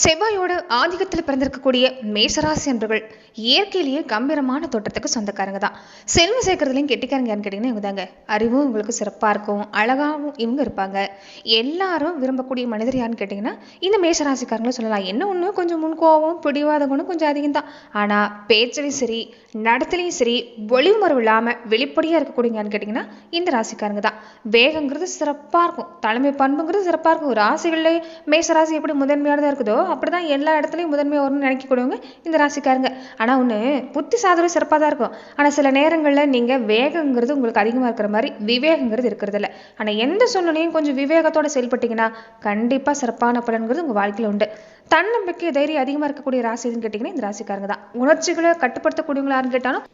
செவ்வாயோட ஆதிக்கத்தில் பிறந்திருக்கக்கூடிய மேசராசி அன்பர்கள் இயற்கையிலேயே கம்பீரமான தோட்டத்துக்கு சொந்தக்காரங்க தான். செல்வம் சேர்க்கறதுலையும் கெட்டிக்காரங்க யாருன்னு கேட்டிங்கன்னா இவங்க தாங்க. அறிவும் இவங்களுக்கு சிறப்பாக இருக்கும். அழகாகவும் இவங்க இருப்பாங்க. எல்லாரும் விரும்பக்கூடிய மனிதர் யாருன்னு கேட்டிங்கன்னா இந்த மேசராசிக்காரங்களும் சொல்லலாம். என்ன ஒன்று கொஞ்சம் முன்கோவம் பிடிவாத குணம் கொஞ்சம் அதிகம் தான். ஆனால் பேச்சிலையும் சரி நடத்துலையும் சரி ஒளிவுமறைவு இல்லாமல் வெளிப்படையாக இருக்கக்கூடியங்கன்னு கேட்டிங்கன்னா இந்த ராசிக்காரங்க தான். வேகங்கிறது சிறப்பாக இருக்கும். தலைமை பண்புங்கிறது சிறப்பாக இருக்கும். ராசிகளில் மேசராசி எப்படி முதன்மையானதாக இருக்குதோ அப்படிதான் எல்லா இடத்துலையும் முதன்மையாக வரும்னு நினைக்கக்கூடியவங்க இந்த ராசிக்காரங்க. ஆனால் ஒன்று புத்தி சாதனம் சிறப்பாக தான் இருக்கும். ஆனால் சில நேரங்களில் நீங்கள் வேகங்கிறது உங்களுக்கு அதிகமாக இருக்கிற மாதிரி விவேகங்கிறது இருக்கிறது இல்லை. ஆனால் எந்த சூழ்நிலையும் கொஞ்சம் விவேகத்தோட செயல்பட்டீங்கன்னா கண்டிப்பாக சிறப்பான பலன்கிறது உங்கள் வாழ்க்கையில் உண்டு. தன்னம்பிக்கை தைரியம் அதிகமாக இருக்கக்கூடிய ராசி எதுன்னு கேட்டிங்கன்னா இந்த ராசிக்காரங்க தான். உணர்ச்சிகளை கட்டுப்படுத்தக்கூடியவங்களா கேட்டாலும்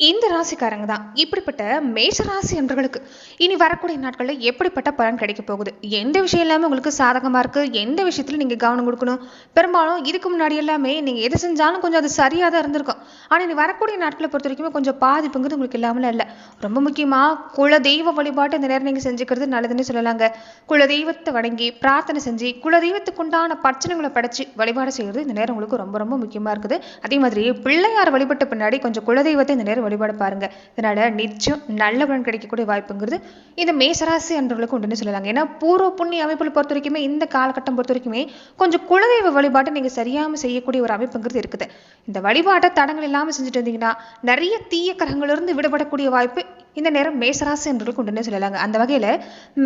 இந்த ராசிக்காரங்க தான். இப்படிப்பட்ட மேஷ ராசி என்பவர்களுக்கு இனி வரக்கூடிய நாட்களில் எப்படிப்பட்ட பலன் கிடைக்க போகுது? எந்த விஷயம் எல்லாமே உங்களுக்கு சாதகமாக இருக்குது எந்த விஷயத்தில் நீங்கள் கவனம் கொடுக்கணும்? பெரும்பாலும் இதுக்கு முன்னாடி எல்லாமே நீங்கள் எது செஞ்சாலும் கொஞ்சம் அது சரியாக தான் இருந்திருக்கும். ஆனால் இனி வரக்கூடிய நாட்களை பொறுத்த வரைக்குமே கொஞ்சம் பாதிப்புங்கிறது உங்களுக்கு இல்லாமல் இல்லை. ரொம்ப முக்கியமாக குல தெய்வ வழிபாட்டு இந்த நேரம் நீங்கள் செஞ்சுக்கிறது நல்லதுன்னு சொல்லலாங்க. குல தெய்வத்தை வணங்கி பிரார்த்தனை செஞ்சு குல தெய்வத்துக்கு உண்டான பிரச்சனைகளை படைச்சு வழிபாடு செய்கிறது இந்த நேரம் உங்களுக்கு ரொம்ப ரொம்ப முக்கியமாக இருக்குது. அதே மாதிரி பிள்ளையார் வழிபட்ட பின்னாடி கொஞ்சம் குலதெய்வத்தை இந்த நேரம் வழிபாடு பாருங்க. இதனால நிச்சயம் நல்ல பலன் கிடைக்கக்கூடிய வாய்ப்புங்கிறது இந்த மேசராசி அன்றவர்களுக்கு உண்டுன்னு சொல்லலாங்க. ஏன்னா பூர்வ புண்ணிய அமைப்புகளை பொறுத்த வரைக்குமே இந்த காலகட்டம் பொறுத்த வரைக்குமே கொஞ்சம் குலதெய்வ வழிபாட்டை நீங்க சரியாம செய்யக்கூடிய ஒரு அமைப்புங்கிறது இருக்குது. இந்த வழிபாட்டை தடங்கள் இல்லாம செஞ்சுட்டு இருந்தீங்கன்னா நிறைய தீய கிரகங்களிலிருந்து விடுபடக்கூடிய வாய்ப்பு இந்த நேரம் மேசராசி என்றவர்கள் உண்டுன்னு சொல்லலாங்க. அந்த வகையில்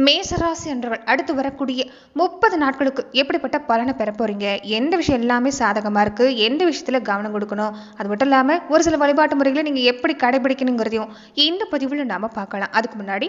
மேசராசி என்றவள் அடுத்து வரக்கூடிய முப்பது நாட்களுக்கு எப்படிப்பட்ட பலனை பெற போகிறீங்க எந்த விஷயம் எல்லாமே சாதகமாக இருக்குது எந்த விஷயத்தில் கவனம் கொடுக்கணும்? அது மட்டும் இல்லாமல் ஒரு சில வழிபாட்டு முறைகளை நீங்கள் எப்படி கடைபிடிக்கணுங்கிறதையும் இந்த பதிவில் நாம் பார்க்கலாம். அதுக்கு முன்னாடி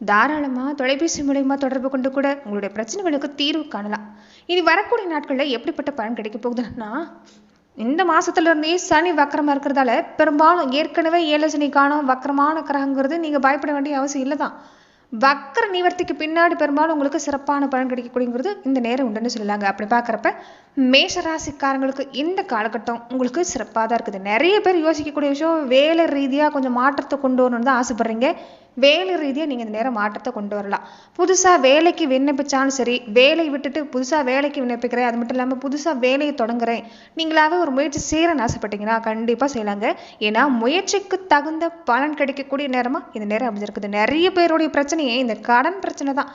தாராளமா தொலைபேசி மூலயமா தொடர்பு கொண்டு கூட உங்களுடைய பிரச்சனைகளுக்கு தீர்வு காணலாம். இனி வரக்கூடிய நாட்கள்ல எப்படிப்பட்ட பலன் கிடைக்க போகுதுன்னா இந்த மாசத்துல இருந்தே சனி வக்கரமா இருக்கிறதால பெரும்பாலும் ஏற்கனவே ஏழசனி காணும் வக்கரமான கிரகங்கிறது நீங்க பயப்பட வேண்டிய அவசியம் இல்லைதான். வக்கர நிவர்த்திக்கு பின்னாடி பெரும்பாலும் உங்களுக்கு சிறப்பான பலன் கிடைக்கக்கூடியங்கிறது இந்த நேரம் உண்டுன்னு சொல்லலாங்க. அப்படி பார்க்குறப்ப மேஷ ராசிக்காரங்களுக்கு இந்த காலகட்டம் உங்களுக்கு சிறப்பாக தான் இருக்குது. நிறைய பேர் யோசிக்கக்கூடிய விஷயம் வேலை ரீதியாக கொஞ்சம் மாற்றத்தை கொண்டு வரணும்னு தான் ஆசைப்படுறீங்க. வேலை ரீதியாக நீங்கள் இந்த நேரம் மாற்றத்தை கொண்டு வரலாம். புதுசாக வேலைக்கு விண்ணப்பிச்சாலும் சரி வேலையை விட்டுட்டு புதுசாக வேலைக்கு விண்ணப்பிக்கிறேன். அது மட்டும் இல்லாமல் புதுசாக வேலையை தொடங்குறேன். நீங்களாவே ஒரு முயற்சி செய்கிறேன்னு ஆசைப்பட்டீங்கன்னா கண்டிப்பாக செய்யலாங்க. ஏன்னா முயற்சிக்கு தகுந்த பலன் கிடைக்கக்கூடிய நேரமாக இந்த நேரம் அமைஞ்சிருக்குது. நிறைய பேருடைய பிரச்சனையே இந்த கடன் பிரச்சனை தான்.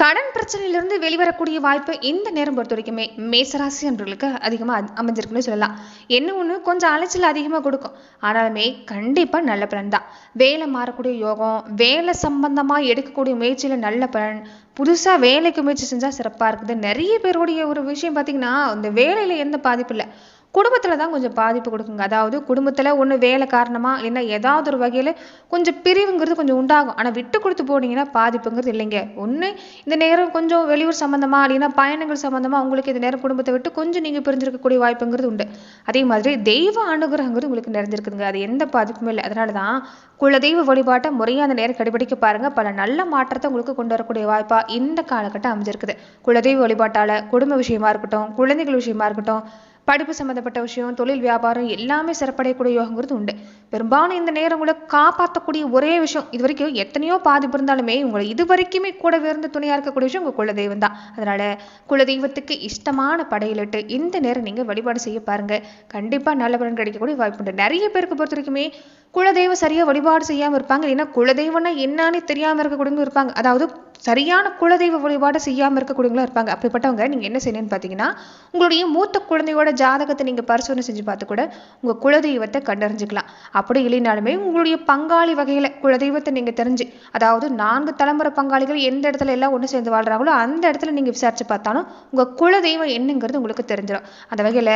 கடன் பிரச்சனையிலிருந்து வெளிவரக்கூடிய வாய்ப்பு இந்த நேரம் பொறுத்த வரைக்குமே மேசராசி என்பவர்களுக்கு அதிகமாக அமைஞ்சிருக்குன்னு சொல்லலாம். என்ன ஒன்று கொஞ்சம் அலைச்சல் அதிகமாக கொடுக்கும். ஆனாலுமே கண்டிப்பாக நல்ல பலன் தான். வேலை மாறக்கூடிய யோகம் வேலை சம்பந்தமாக எடுக்கக்கூடிய முயற்சியில் நல்ல பலன் புதுசாக வேலைக்கு முயற்சி செஞ்சால் சிறப்பாக இருக்குது. நிறைய பேருடைய ஒரு விஷயம் பார்த்தீங்கன்னா இந்த வேலையில் எந்த பாதிப்பு இல்லை. குடும்பத்தில் தான் கொஞ்சம் பாதிப்பு கொடுக்குங்க. அதாவது குடும்பத்தில் ஒன்று வேலை காரணமாக இல்லைன்னா ஏதாவது ஒரு வகையில் கொஞ்சம் பிரிவுங்கிறது கொஞ்சம் உண்டாகும். ஆனால் விட்டு கொடுத்து போனீங்கன்னா பாதிப்புங்கிறது இல்லைங்க. ஒன்று இந்த நேரம் கொஞ்சம் வெளியூர் சம்மந்தமாக இல்லைன்னா பயணங்கள் சம்மந்தமாக உங்களுக்கு இந்த நேரம் குடும்பத்தை விட்டு கொஞ்சம் நீங்கள் பிரிஞ்சிருக்கக்கூடிய வாய்ப்புங்கிறது உண்டு. அதே மாதிரி தெய்வ அனுகிரகங்கிறது உங்களுக்கு நிறைஞ்சிருக்குதுங்க. அது எந்த பாதிப்புமே இல்லை. அதனால தான் குலதெய்வ வழிபாட்டை முறையாக அந்த நேரம் கடைபிடிக்க பாருங்க. பல நல்ல மாற்றத்தை உங்களுக்கு கொண்டு வரக்கூடிய வாய்ப்பா இந்த காலகட்டம் அமைஞ்சிருக்குது. குலதெய்வ வழிபாட்டால குடும்ப விஷயமா இருக்கட்டும் குழந்தைகள் விஷயமா இருக்கட்டும் படிப்பு சம்மந்தப்பட்ட விஷயம் தொழில் வியாபாரம் எல்லாமே சிறப்படையக்கூடிய யோகங்கிறது உண்டு. பெரும்பாலும் இந்த நேரம் உங்களை காப்பாற்றக்கூடிய ஒரே விஷயம் இது வரைக்கும் எத்தனையோ பாதிப்பு இருந்தாலுமே உங்களை இது வரைக்குமே கூட இருந்து துணையாக இருக்கக்கூடிய விஷயம் உங்கள் குலதெய்வம் தான். அதனால் குலதெய்வத்துக்கு இஷ்டமான படையிலிட்டு இந்த நேரம் நீங்கள் வழிபாடு செய்ய பாருங்கள் கண்டிப்பாக நல்ல பலன் கிடைக்கக்கூடிய வாய்ப்பு உண்டு. நிறைய பேருக்கு பொறுத்த வரைக்குமே குலதெய்வம் சரியாக வழிபாடு செய்யாமல் இருப்பாங்க. இல்லைன்னா குலதெய்வம்னா என்னன்னு தெரியாமல் இருக்கக்கூடியவங்க இருப்பாங்க. அதாவது சரியான குலதெய்வ வழிபாடு செய்யாமல் இருக்கக்கூடியவங்களும் இருப்பாங்க. அப்படிப்பட்டவங்க நீங்கள் என்ன செய்யணும்னு பார்த்தீங்கன்னா உங்களுடைய மூத்த குழந்தையோட ஜாதகத்தை நீங்கள் பரிசோதனை செஞ்சு பார்த்து கூட உங்கள் குலதெய்வத்தை கண்டறிஞ்சுக்கலாம். அப்படி இல்லைனாலுமே உங்களுடைய பங்காளி வகையில் குலதெய்வத்தை நீங்கள் தெரிஞ்சு அதாவது நான்கு தலைமுறை பங்காளிகள் எந்த இடத்துல எல்லாம் ஒன்று சேர்ந்து வாழ்கிறாங்களோ அந்த இடத்துல நீங்கள் விசாரிச்சு பார்த்தாலும் உங்கள் குலதெய்வம் என்னங்கிறது உங்களுக்கு தெரிஞ்சிடும். அந்த வகையில்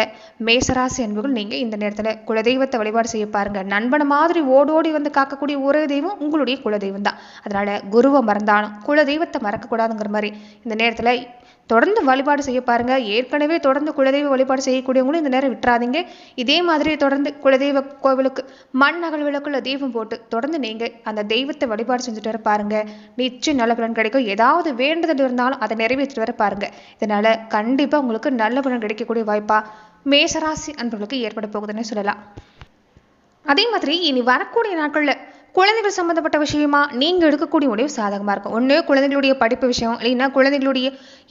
மேசராசி என்பவர்கள் நீங்கள் இந்த நேரத்தில் குலதெய்வத்தை வழிபாடு செய்ய பாருங்க. நண்பனை மாதிரி ஓடோடி வந்து காக்கக்கூடிய ஒரே தெய்வம் உங்களுடைய குலதெய்வம் தான். அதனால குருவை மறந்தாலும் குலதெய்வத்தை மறக்கக்கூடாதுங்கிற மாதிரி இந்த நேரத்தில் தொடர்ந்து வழிபாடு செய்ய பாருங்க. ஏற்கனவே தொடர்ந்து குலதெய்வ வழிபாடு செய்யக்கூடியவங்களும் இந்த நேரம் விட்டுறாதீங்க. இதே மாதிரி தொடர்ந்து குலதெய்வ கோவிலுக்கு மண் அகல் விளக்குள்ள தெய்வம் போட்டு தொடர்ந்து நீங்க அந்த தெய்வத்தை வழிபாடு செஞ்சுட்டு வர பாருங்க. நிச்சயம் நல்ல பலன் கிடைக்கும். ஏதாவது வேண்டுதல் இருந்தாலும் அதை நிறைவேற்றிட்டு வர பாருங்க. இதனால கண்டிப்பா உங்களுக்கு நல்ல பலன் கிடைக்கக்கூடிய வாய்ப்பா மேசராசி அன்பர்களுக்கு ஏற்பட போகுதுன்னு சொல்லலாம். அதே மாதிரி இனி வரக்கூடிய நாட்கள்ல குழந்தைகள் சம்மந்தப்பட்ட விஷயமா நீங்கள் எடுக்கக்கூடிய முடிவு சாதகமாக இருக்கும். ஒன்று குழந்தைகளுடைய படிப்பு விஷயம் இல்லைன்னா குழந்தைகளுடைய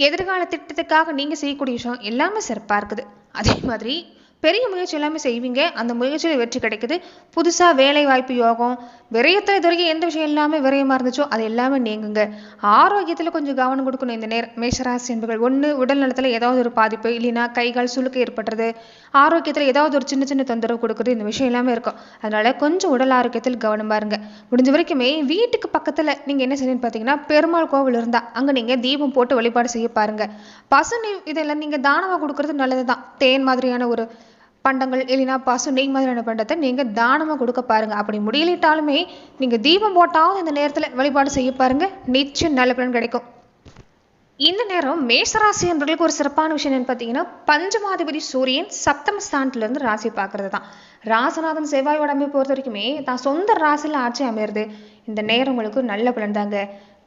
எதிர்கால திட்டத்துக்காக நீங்கள் செய்யக்கூடிய விஷயம் எல்லாமே சிறப்பாக இருக்குது. அதே மாதிரி பெரிய முயற்சி எல்லாமே செய்வீங்க. அந்த முயற்சியில் வெற்றி கிடைக்குது. புதுசாக வேலை வாய்ப்பு யோகம் விரயத்தில் இது வரைக்கும் எந்த விஷயம் எல்லாமே விரயமாக இருந்துச்சோ அது எல்லாமே நீங்குங்க. ஆரோக்கியத்தில் கொஞ்சம் கவனம் கொடுக்கணும் இந்த நேரம் மேஷராசி என்பர்கள். ஒன்று உடல் நலத்தில் ஏதாவது ஒரு பாதிப்பு இல்லைன்னா கை கால் ஏற்படுறது ஆரோக்கியத்தில் ஏதாவது ஒரு சின்ன சின்ன தொந்தரவு கொடுக்குறது இந்த விஷயம் எல்லாமே இருக்கும். அதனால கொஞ்சம் உடல் ஆரோக்கியத்தில் கவனம் பாருங்க முடிஞ்ச வரைக்குமே வீட்டுக்கு பக்கத்தில் நீங்கள் என்ன செய்யணும்னு பார்த்தீங்கன்னா பெருமாள் கோவில் இருந்தால் அங்கே நீங்கள் தீபம் போட்டு வழிபாடு செய்ய பாருங்க. பசு இதெல்லாம் நீங்கள் தானமாக கொடுக்கறது நல்லதுதான். தேன் மாதிரியான ஒரு பண்டங்கள் இல்லைன்னா பசு நெய் மாதிரியான பண்டத்தை நீங்க தானமா கொடுக்க பாருங்க. அப்படி முடியலிட்டாலுமே நீங்க தீபம் போட்டாலும் இந்த நேரத்துல வழிபாடு செய்ய பாருங்க. நிச்சயம் நல்ல பலன் கிடைக்கும். இந்த நேரம் மேசராசி என்பவர்களுக்கு ஒரு சிறப்பான விஷயம் என்னன்னு பார்த்தீங்கன்னா பஞ்சமாதிபதி சூரியன் சப்தம ஸ்தானத்துல இருந்து ராசி பார்க்கறது தான் ராசநாதன் செவ்வாயோட அமைப்பு பொறுத்த வரைக்குமே தான் சொந்த ராசியில் ஆட்சி அமையிறது. இந்த நேரம் உங்களுக்கு நல்ல பலன் தாங்க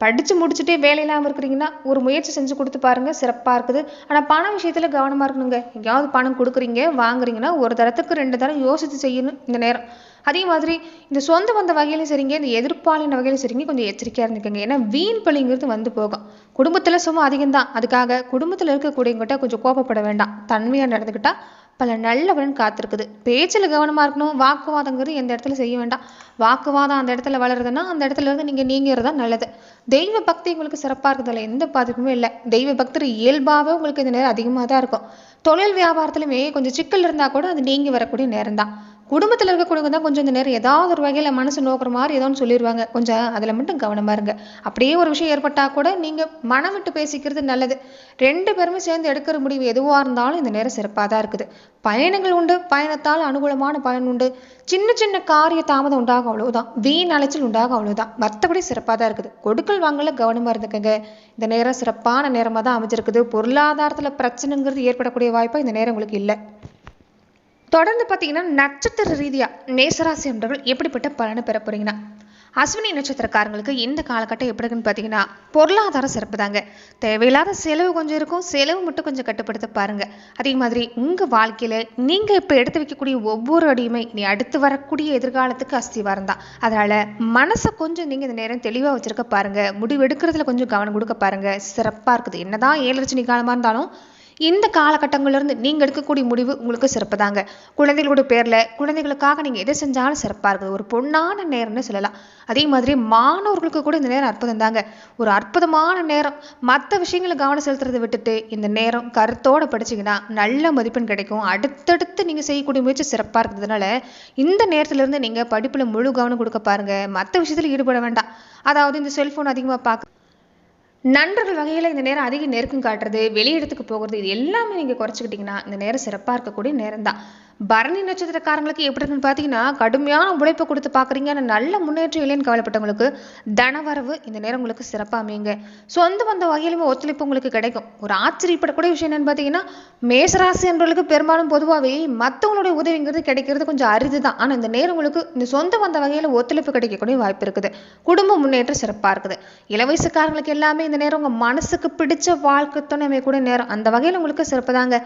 படித்து முடிச்சுட்டே வேலை இல்லாமல் இருக்கிறீங்கன்னா ஒரு முயற்சி செஞ்சு கொடுத்து பாருங்க சிறப்பாக இருக்குது. ஆனால் பண விஷயத்தில் கவனமாக இருக்கணுங்க. எங்கேயாவது பணம் கொடுக்குறீங்க வாங்குறீங்கன்னா ஒரு தரத்துக்கு ரெண்டு தரம் யோசித்து செய்யணும் இந்த நேரம். அதே மாதிரி இந்த சொந்த வந்த வகையிலும் சரிங்க இந்த எதிர்ப்பாளின வகையிலும் சரிங்க கொஞ்சம் எச்சரிக்கையாக இருந்துக்கோங்க. ஏன்னா வீண் பழிங்கிறது வந்து போகும். குடும்பத்தில் சும்மா அதிகம்தான். அதுக்காக குடும்பத்தில் இருக்கக்கூடியவங்ககிட்ட கொஞ்சம் கோபப்பட வேண்டாம். தன்மையாக நடந்துக்கிட்டால் பல நல்லவன் காத்திருக்குது. பேச்சில் கவனமா இருக்கணும். வாக்குவாதங்கிறது எந்த இடத்துல செய்ய வேண்டாம். வாக்குவாதம் அந்த இடத்துல வளருதுன்னா அந்த இடத்துல இருந்து நீங்க நீங்கிறது தான் நல்லது. தெய்வ பக்தி உங்களுக்கு சிறப்பாக இருக்கிறதுல எந்த பாதிப்புமே இல்லை. தெய்வ பக்தர் இயல்பாவே உங்களுக்கு இந்த நேரம் அதிகமாக தான் இருக்கும். தொழில் வியாபாரத்துலையுமே கொஞ்சம் சிக்கல் இருந்தா கூட அது நீங்கி வரக்கூடிய நேரம் தான் குடும்பத்தில் இருக்கக்கூடியவங்க தான் கொஞ்சம் இந்த நேரம் ஏதாவது ஒரு வகையில் மனசு நோக்கிற மாதிரி ஏதோன்னு சொல்லிடுவாங்க கொஞ்சம் அதில் மட்டும் கவனமா இருங்க. அப்படியே ஒரு விஷயம் ஏற்பட்டால் கூட நீங்கள் மனம் விட்டு பேசிக்கிறது நல்லது. ரெண்டு பேருமே சேர்ந்து எடுக்கிற முடிவு எதுவாக இருந்தாலும் இந்த நேரம் சிறப்பாக தான் இருக்குது. பயணங்கள் உண்டு. பயணத்தால் அனுகூலமான பயன் உண்டு. சின்ன சின்ன காரிய தாமதம் உண்டாகும் அவ்வளவுதான். வீண் அலைச்சல் உண்டாகும் அவ்வளவுதான். மற்றபடி சிறப்பாக தான் இருக்குது. கொடுக்கல் வாங்கல கவனமாக இருந்துக்கங்க. இந்த நேரம் சிறப்பான நேரமாக தான் அமைஞ்சிருக்குது. பொருளாதாரத்தில் பிரச்சனைங்கிறது ஏற்படக்கூடிய வாய்ப்பாக இந்த நேரம் உங்களுக்கு இல்லை. தொடர்ந்து பார்த்தீங்கன்னா நட்சத்திர ரீதியாக மேசராசி என்றவர்கள் எப்படிப்பட்ட பலனை பெற போறீங்கன்னா? அஸ்வினி நட்சத்திரக்காரங்களுக்கு இந்த காலகட்டம் எப்படி இருக்குன்னு பார்த்தீங்கன்னா பொருளாதாரம் சிறப்பு தாங்க. தேவையில்லாத செலவு கொஞ்சம் இருக்கும். செலவு மட்டும் கொஞ்சம் கட்டுப்படுத்த பாருங்க. அதே மாதிரி உங்கள் வாழ்க்கையில் நீங்கள் இப்போ எடுத்து வைக்கக்கூடிய ஒவ்வொரு அடியுமே நீ அடுத்து வரக்கூடிய எதிர்காலத்துக்கு அஸ்திவாரம் தான். அதனால் மனசை கொஞ்சம் நீங்கள் இந்த நேரம் தெளிவாக வச்சுருக்க பாருங்க. முடிவு எடுக்கிறதுல கொஞ்சம் கவனம் கொடுக்க பாருங்க. சிறப்பாக இருக்குது. என்னதான் ஏழு காலமாக இருந்தாலும் இந்த காலகட்டங்களிலிருந்து நீங்கள் எடுக்கக்கூடிய முடிவு உங்களுக்கு சிறப்பு தாங்க குழந்தைகளோட பேரில் குழந்தைகளுக்காக நீங்கள் எதை செஞ்சாலும் சிறப்பாக இருக்குது. ஒரு பொன்னான நேரம்னு சொல்லலாம். அதே மாதிரி மாணவர்களுக்கு கூட இந்த நேரம் அற்புதம் தாங்க ஒரு அற்புதமான நேரம். மற்ற விஷயங்களை கவனம் செலுத்துறதை விட்டுட்டு இந்த நேரம் கருத்தோடு படிச்சீங்கன்னா நல்ல மதிப்பெண் கிடைக்கும். அடுத்தடுத்து நீங்கள் செய்யக்கூடிய முயற்சி சிறப்பாக இருக்கிறதுனால இந்த நேரத்திலிருந்து இருந்து படிப்பில் முழு கவனம் கொடுக்க பாருங்க. மற்ற விஷயத்தில் ஈடுபட வேண்டாம். அதாவது இந்த செல்ஃபோன் அதிகமாக பார்க்க நண்பர்கள் வகையில் இந்த நேரம் அதிக நெருக்கம் காட்டுறது வெளியிடத்துக்கு போகிறது இது எல்லாமே நீங்கள் குறைச்சிக்கிட்டிங்கன்னா இந்த நேரம் சிறப்பாக இருக்கக்கூடிய நேரம் தான் பரணி நட்சத்திரக்காரங்களுக்கு எப்படி இருக்குன்னு பார்த்தீங்கன்னா கடுமையான உழைப்பை கொடுத்து பார்க்குறீங்க. ஆனால் நல்ல முன்னேற்றம் இல்லைன்னு கவலைப்பட்டவங்களுக்கு தனவரவு இந்த நேரம் உங்களுக்கு சிறப்பாக அமையுங்க. சொந்த வந்த வகையிலுமே ஒத்துழைப்பு உங்களுக்கு கிடைக்கும். ஒரு ஆச்சரியப்படக்கூடிய விஷயம் என்னன்னு பார்த்தீங்கன்னா மேசராசி என்பவர்களுக்கு பெரும்பாலும் பொதுவாகவே மற்றவங்களுடைய உதவிங்கிறது கிடைக்கிறது கொஞ்சம் அரிது தான் ஆனால் இந்த நேரம் உங்களுக்கு இந்த சொந்த வந்த வகையில் ஒத்துழைப்பு கிடைக்கக்கூடிய வாய்ப்பு இருக்குது. குடும்ப முன்னேற்றம் சிறப்பாக இருக்குது. இளவயசுக்காரங்களுக்கு எல்லாமே இந்த நேரம் உங்கள் மனசுக்கு பிடிச்ச வாழ்க்கை துணை அமையக்கூடிய நேரம். அந்த வகையில் உங்களுக்கு சிறப்பு தாங்க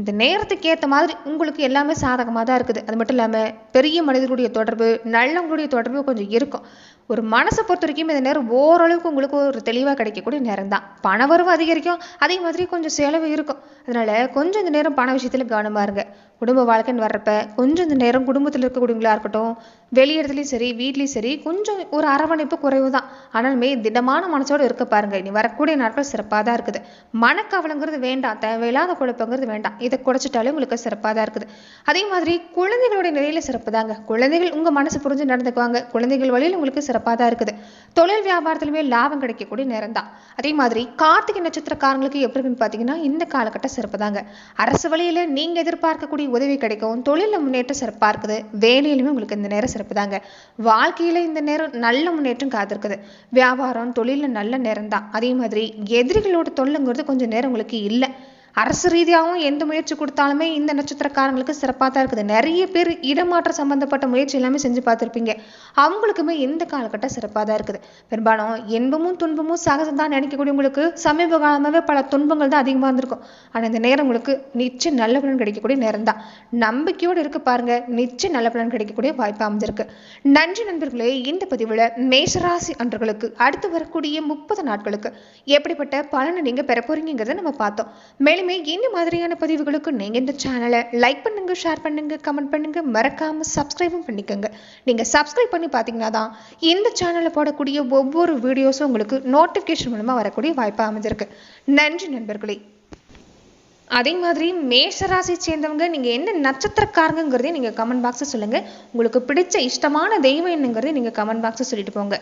இந்த நேரத்துக்கு ஏற்ற மாதிரி உங்களுக்கு எல்லாமே சாதகமாக தான் இருக்குது. அது மட்டும் இல்லாமல் பெரிய மனிதர்களுடைய தொடர்பு நல்லவங்களுடைய தொடர்பு கொஞ்சம் இருக்கும். ஒரு மனசை பொறுத்த வரைக்கும் இந்த நேரம் ஓரளவுக்கு உங்களுக்கு ஒரு தெளிவாக கிடைக்கக்கூடிய நேரம் தான். பணவரவு அதிகரிக்கும். அதே மாதிரி கொஞ்சம் செலவு இருக்கும். அதனால கொஞ்சம் இந்த நேரம் பண விஷயத்தில் கவனமாக இருங்க. குடும்ப வாழ்க்கைன்னு வர்றப்ப கொஞ்சம் இந்த நேரம் குடும்பத்தில் இருக்கக்கூடியவங்களா இருக்கட்டும் வெளியிடத்துலையும் சரி வீட்லேயும் சரி கொஞ்சம் ஒரு அரவணைப்பு குறைவு தான் ஆனாலுமே திடமான மனசோடு இருக்க பாருங்க. இனி வரக்கூடிய நாட்கள் சிறப்பாக தான் இருக்குது. மனக்கவலைங்கிறது வேண்டாம். தேவையில்லாத குழப்பங்கிறது வேண்டாம். இதை குறைச்சிட்டாலே உங்களுக்கு சிறப்பாக தான் இருக்குது. அதே மாதிரி குழந்தைகளுடைய நிலையில சிறப்பு தாங்க. குழந்தைகள் உங்க மனசு புரிஞ்சு நடந்துக்குவாங்க. குழந்தைகள் வழியில் உங்களுக்கு சிறப்பாக தான் இருக்குது. தொழில் வியாபாரத்திலுமே லாபம் கிடைக்கக்கூடிய நேரம் தான். அதே மாதிரி கார்த்திகை நட்சத்திரக்காரங்களுக்கு எப்படி இருக்குன்னு பார்த்தீங்கன்னா இந்த காலகட்டம் சிறப்பு தாங்க. அரசு வழியில நீங்க எதிர்பார்க்கக்கூடிய உதவி கிடைக்கும் தொழில முன்னேற்றம் சிறப்பா இருக்குது. வேலையிலுமே உங்களுக்கு இந்த நேரம் சிறப்பு தாங்க வாழ்க்கையில் இந்த நேரம் நல்ல முன்னேற்றம் காத்திருக்குது. வியாபாரம் தொழிலில் நல்ல நேரம் தான் அதே மாதிரி எதிரிகளோட தொல்லைங்கிறது கொஞ்சம் நேரம் உங்களுக்கு இல்லை. அரசு ரீதியாகவும் எந்த முயற்சி கொடுத்தாலுமே இந்த நட்சத்திரக்காரங்களுக்கு சிறப்பாக தான் இருக்குது. நிறைய பேர் இடமாற்றம் சம்பந்தப்பட்ட முயற்சி எல்லாமே செஞ்சு பார்த்துருப்பீங்க. அவங்களுக்குமே இந்த காலகட்டம் சிறப்பாக தான் இருக்குது. பெரும்பாலும் இன்பமும் துன்பமும் சகஜம் தான் நினைக்கக்கூடியவங்களுக்கு சமீப காலமாகவே பல துன்பங்கள் தான் அதிகமாக இருந்திருக்கும். ஆனால் இந்த நேரம் உங்களுக்கு நிச்சயம் நல்ல பலன் கிடைக்கக்கூடிய நேரம் தான். நம்பிக்கையோடு இருக்க பாருங்க. நிச்சயம் நல்ல பலன் கிடைக்கக்கூடிய வாய்ப்பு அமைஞ்சிருக்கு. நன்றி நண்பர்களே. இந்த பதிவில் மேஷராசி அன்றர்களுக்கு அடுத்து வரக்கூடிய முப்பது நாட்களுக்கு எப்படிப்பட்ட பலனை நீங்கள் பெற போறீங்கிறத நம்ம பார்த்தோம். மேலும் மேலுமே இந்த மாதிரியான பதிவுகளுக்கு நீங்கள் இந்த சேனலை லைக் பண்ணுங்க ஷேர் பண்ணுங்க கமெண்ட் பண்ணுங்க மறக்காம சப்ஸ்கிரைபும் பண்ணிக்கோங்க. நீங்கள் சப்ஸ்கிரைப் பண்ணி பார்த்தீங்கன்னா தான் இந்த சேனலில் போடக்கூடிய ஒவ்வொரு வீடியோஸும் உங்களுக்கு நோட்டிஃபிகேஷன் மூலமாக வரக்கூடிய வாய்ப்பாக அமைஞ்சிருக்கு. நன்றி நண்பர்களே. அதே மாதிரி மேஷராசியை சேர்ந்தவங்க நீங்கள் என்ன நட்சத்திரக்காரங்கிறதையும் நீங்கள் கமெண்ட் பாக்ஸில் சொல்லுங்கள் உங்களுக்கு பிடிச்ச இஷ்டமான தெய்வம் என்னங்கிறதையும் நீங்கள் கமெண்ட் பாக்ஸில் சொல்லிட்டு போங்க.